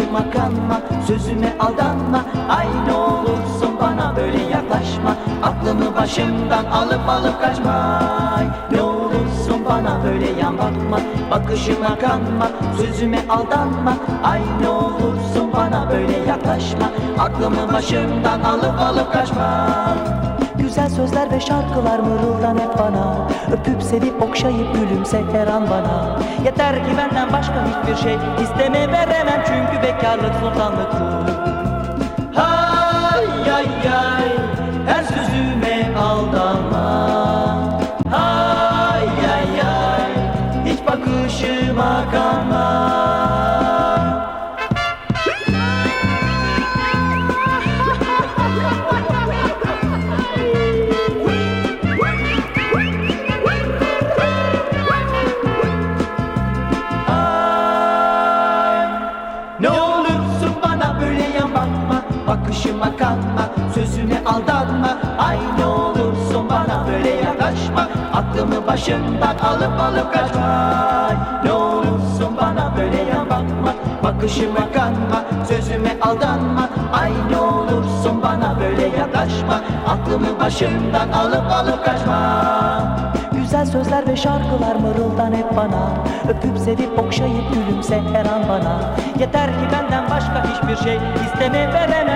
Bakışıma kanma, sözüme aldanma. Ay ne olursun bana böyle yaklaşma. Aklımı başımdan alıp alıp kaçma. Ay ne olursun bana böyle yan bakma Bakışıma kanma, sözüme aldanma. Ay ne olursun bana böyle yaklaşma. Aklımı başımdan alıp alıp kaçma. Güzel sözler ve şarkılar mırıldan hep bana? Öpüp sevip okşayıp gülümse her an bana. Yeter ki benden başka hiçbir şey isteme veremem Çünkü bekarlık sultanlıktır Hay ay ay her sözüme aldanma. Hay ay ay hiç bakışıma kanma Bakışıma kanma Sözüme aldanma Ay ne olursun bana böyle yaklaşma Aklımı başımdan alıp alıp kaçma. Ne olursun bana böyle yan bakma Bakışıma kanma Sözüme aldanma. Ay ne olursun bana böyle yaklaşma Aklımı başımdan alıp alıp kaçma. Güzel sözler ve şarkılar mırıldan hep bana. Öpüp sevip okşayıp gülümse her an bana. Yeter ki benden başka hiçbir şey isteme veremem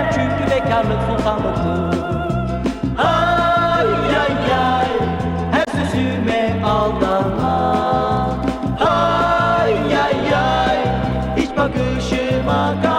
bekarlık sultanlıktır Ay ay ay her sözüme aldanma. Ay ay ay hiç bakışıma kal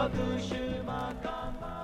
bakışıma kanma